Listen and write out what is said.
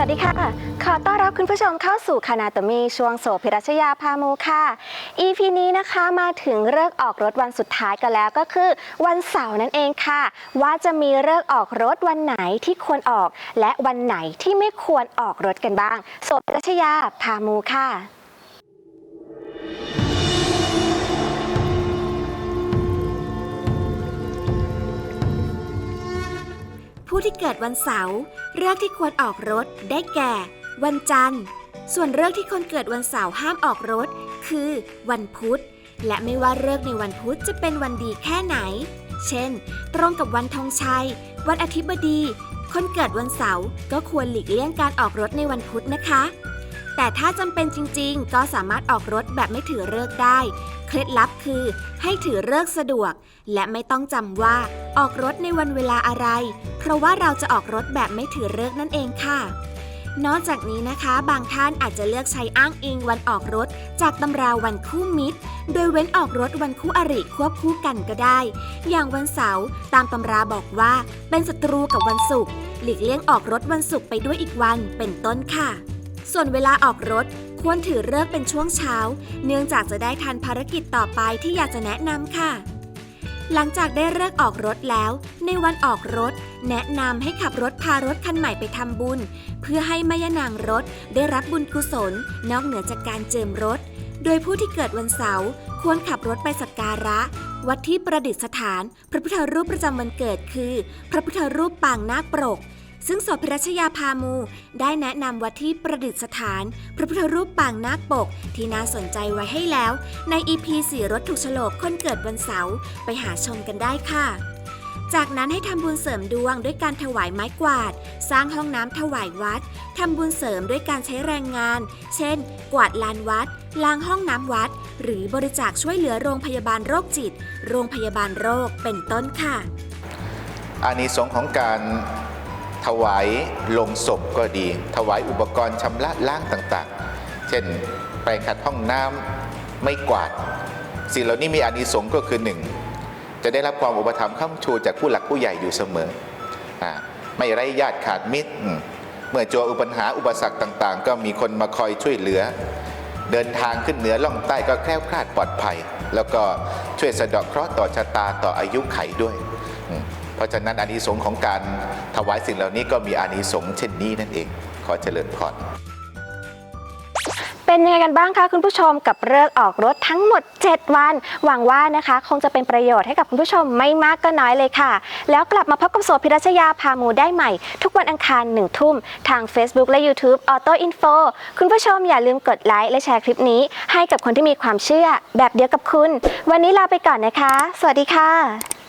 วัสดีค่ะ ขอต้อนรับคุณผู้ชมเข้าสู่คณาตมีช่วงโสภิรัชยาพามูค่ะ EP นี้นะคะมาถึงเลิกออกรถวันสุดท้ายกันแล้วก็คือ วันเสาร์นั่นเองค่ะ ว่าจะมีเลิกออกรถวันไหนที่ควรออก และวันไหนที่ไม่ควรออกรถกันบ้าง โสภิรัชยาพามูค่ะ ที่เกิดวันเสาร์เลิกที่ควรออกรถได้แก่ วันจันทร์ ส่วนเลิกที่คนเกิดวันเสาร์ห้ามออกรถ คือ วันพุธ และไม่ว่าเลิกในวันพุธจะเป็นวันดีแค่ไหน เช่น ตรงกับวันธงชัย วันอาทิบดี คนเกิดวันเสาร์ก็ควรหลีกเลี่ยงการออกรถในวันพุธนะคะ แต่ถ้าจำเป็นจริงๆ ก็สามารถออกรถแบบไม่ถือเลิกได้ เคล็ดลับคือ ให้ถือเลิกสะดวก และไม่ต้องจำว่าออกรถในวันเวลาอะไร เพราะว่าเราจะออกรถแบบไม่ถือเลิกนั่นเองค่ะ นอกจากนี้นะคะ บางท่านอาจจะเลือกใช้อ้างอิงวันออกรถ จากตำราวันคู่มิตร โดยเว้นออกรถวันคู่อริควบคู่กันก็ได้ อย่างวันเสาร์ตามตำราบอกว่า เป็นศัตรูกับวันศุกร์หลีกเลี่ยงออกรถวันศุกร์ไปด้วยอีกวันเป็นต้นค่ะ ส่วนเวลาออกรถควรถือเลิกเป็นช่วงเช้า เนื่องจากจะได้ทันภารกิจต่อไปที่อยากจะแนะนำค่ะ หลังจากได้เลิกออกรถแล้ว ในวันออกรถ แนะนำให้ขับรถพารถคันใหม่ไปทำบุญ เพื่อให้ม่ยนางรถได้รับบุญกุศล นอกเหนือจากการเจิมรถ โดยผู้ที่เกิดวันเสาร์ควรขับรถไปสักการะ วัดที่ประดิษฐาน พระพุทธรูปประจำวันเกิดคือ พระพุทธรูปปางนาคปรก ซึ่งสภิรัชยาพามู ได้แนะนำวัดที่ประดิษฐาน พระพุทธรูปปางนาคปก ที่น่าสนใจไว้ให้แล้ว ใน EP สีรถถูกฉลกคนเกิดวันเสาร์ไปหาชมกันได้ค่ะ จากนั้นให้ทำบุญเสริมดวงด้วยการถวายไม้กวาด สร้างห้องน้ำถวายวัดทำบุญเสริมด้วยการใช้แรงงาน เช่น กวาดลานวัด ล้างห้องน้ำวัด หรือบริจาคช่วยเหลือโรงพยาบาลโรคจิต โรงพยาบาลโรคเป็นต้นค่ะอานิสงส์ของการ ถวายลงศพก็ดี ถวายอุปกรณ์ชำระล้างต่างๆ เช่นแปรงขัดห้องน้ำไม่กวาด สิ่งเหล่านี้มีอานิสงส์ก็คือหนึ่งจะได้รับความอุปถัมภ์ค้ำชูจากผู้หลักผู้ใหญ่อยู่เสมออไม่ไร้ญาติขาดมิตร เมื่อเจออุปัญหาอุปสรรคต่างๆ ก็มีคนมาคอยช่วยเหลือ เดินทางขึ้นเหนือล่องใต้ก็แคล้วคลาดปลอดภัย แล้วก็ช่วยสะเดาะเคราะห์ต่อชะตาต่ออายุไขด้วย เพราะฉะนั้นอานิสงส์ของการถวายสิ่งเหล่านี้ก็มีอานิสงส์เช่นนี้นั่นเอง ขอเจริญพรเป็นยังไงกันบ้างคะคุณผู้ชมกับเลิกออกรถทั้งหมด 7 วัน หวังว่านะคะ คงจะเป็นประโยชน์ให้กับคุณผู้ชมไม่มากก็น้อยเลยค่ะ แล้วกลับมาพบกับโสภิรัชยาพามูได้ใหม่ ทุกวันอังคารหนึ่งทุ่ม ทาง Facebook และ YouTube Auto Info คุณผู้ชมอย่าลืมกดไลค์และแชร์คลิปนี้ ให้กับคนที่มีความเชื่อแบบเดียวกับคุณ วันนี้ลาไปก่อนนะคะ สวัสดีค่ะ